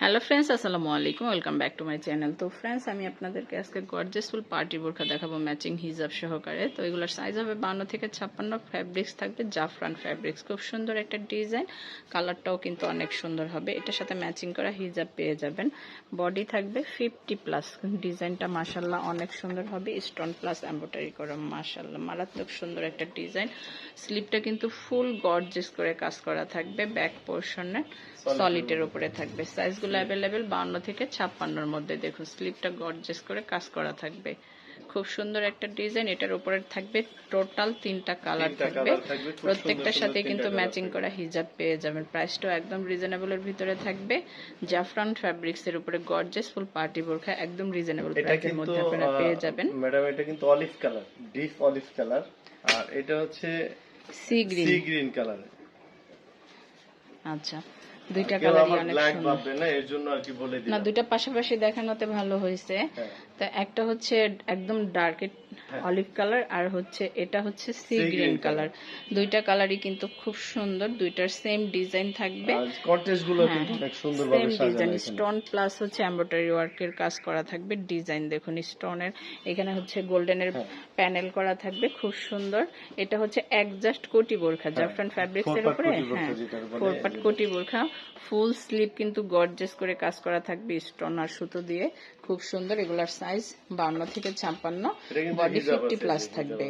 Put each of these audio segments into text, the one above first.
Hello friends আসসালামু আলাইকুম welcome back to my channel তো ফ্রেন্ডস আমি আপনাদেরকে আজকে গর্জেসফুল পার্টি বোরখা দেখাবো ম্যাচিং হিজাব সহকারে। তো এগুলোর সাইজ হবে বান্ন থেকে ছাপ্পান্ন ফ্যাব্রিক্স থাকবে, জাফরান ফ্যাব্রিক্স খুব সুন্দর একটা ডিজাইন কালারটাও কিন্তু অনেক সুন্দর হবে। এটার সাথে ম্যাচিং করা হিজাব পেয়ে যাবেন। বডি থাকবে ফিফটি প্লাস ডিজাইনটা মাসাল্লাহ অনেক সুন্দর হবে। স্টোন প্লাস এম্ব্রয়ডারি করা মাসাল্লাহ মারাত্মক সুন্দর একটা ডিজাইন স্লিপটা কিন্তু ফুল গর্জেস করে কাজ করা থাকবে। ব্যাক পোর্শনে সলিডের উপরে থাকবে। সাইজগুলো অ্যাভেলেবেল বাউন্ন থেকে ছাপ্পান্নর মধ্যে। দেখুন স্লিপটা গর্জেস করে কাজ করা থাকবে। খুব সুন্দর একটা ডিজাইন এটার উপরে থাকবে টোটাল তিনটা কালার থাকবে। প্রত্যেকটার সাথে কিন্তু ম্যাচিং করা হিজাব পেয়ে যাবেন। প্রাইসটাও একদম রিজনেবলের ভিতরে থাকবে। জাফরান ফ্যাব্রিক্স এর উপরে গর্জেস ফুল পার্টি বোরখা একদম রিজনেবল প্রাইসের মধ্যে আপনারা পেয়ে যাবেন। ম্যাডাম এটা কিন্তু olive colour deep olive colour আর এটা হচ্ছে sea green sea green colour আচ্ছা। দুইটা কালারই অনেক ব্ল্যাক সুন্দর। না এর জন্য আর কি বলে না দুইটা পাশাপাশি দেখানোতে ভালো হয়েছে। তো তা একটা হচ্ছে একদম ডার্ক অলিভ কালার আর হচ্ছে এটা হচ্ছে সি গ্রিন কালার। দুইটা কালারই কিন্তু খুব সুন্দর দুইটার সেম ডিজাইন থাকবে। কন্টেস্টগুলো কিন্তু অনেক সুন্দর ভাবে ডিজাইন স্টোন প্লাস হচ্ছে এমব্রয়ডারি ওয়ার্কের কাজ করা থাকবে ডিজাইন দেখুন স্টোনের এখানে হচ্ছে গোল্ডেনের হ্যাঁ। প্যানেল করা থাকবে খুব সুন্দর। এটা হচ্ছে একজাস্ট কোটি বোরখা জাফরান ফ্যাব্রিক্স এর উপরে? হ্যাঁ ফোর পাট কোটি বোরখা। ফুল স্লিপ কিন্তু গর্জেস করে কাজ করা থাকবে স্টোন আর সুতো দিয়ে। খুব সুন্দর এগুলার সাইজ বান্ন থেকে ছাপ্পান্ন। বডি হিজাব ফিফটি প্লাস থাকবে।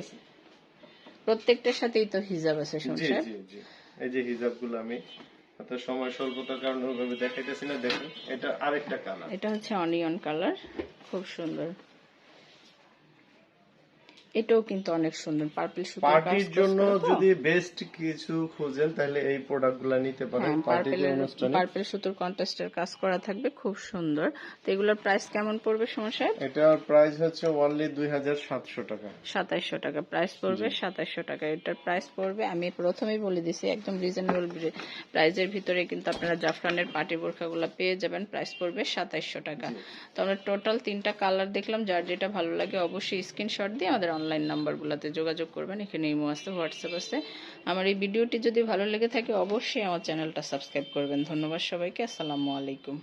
প্রত্যেকটার সাথেই তো হিজাব আছে জি সংসার। জি জি। এই যে হিজাবগুলো আমি আপনার সময় স্বল্পতার কারণে ওভাবে দেখাইতেছি না দেখুন এটা আরেকটা কালার এটা হচ্ছে অনিয়ন কালার খুব সুন্দর। এটাও কিন্তু অনেক সুন্দর পার্পল সুতো পার্টির জন্য যদি বেস্ট কিছু খুঁজেন তাহলে এই প্রোডাক্টগুলা নিতে পারেন পার্টির অনুষ্ঠানে। পার্পল সুতোর কন্ট্রাস্টের কাজ করা থাকবে খুব সুন্দর। তো এগুলোর প্রাইস কেমন পড়বে সমস্যা এটার প্রাইস হচ্ছে অনলি দুই হাজার সাতশো টাকা। সাতাইশশো টাকা। প্রাইস পড়বে সাতাইশশো টাকা। এটার প্রাইস পড়বে আমি প্রথমেই বলে দিছি একদম রিজনেবল প্রাইজের ভিতরে কিন্তু আপনারা জাফরানের পার্টি বোরখাগুলো পেয়ে যাবেন প্রাইস পড়বে সাতাইশশো টাকা। তো আমরা টোটাল তিনটা কালার দেখলাম যার যেটা ভালো লাগে অবশ্যই স্ক্রিনশট দিয়ে আমাদের অনলাইন নাম্বারগুলোতে যোগাযোগ করবেন। এখানে ইমো আছে, হোয়াটসঅ্যাপ আছে। আমার এই ভিডিওটি যদি ভালো লেগে থাকে, অবশ্যই আমার চ্যানেলটা সাবস্ক্রাইব করবেন। ধন্যবাদ সবাইকে। আসসালামু আলাইকুম।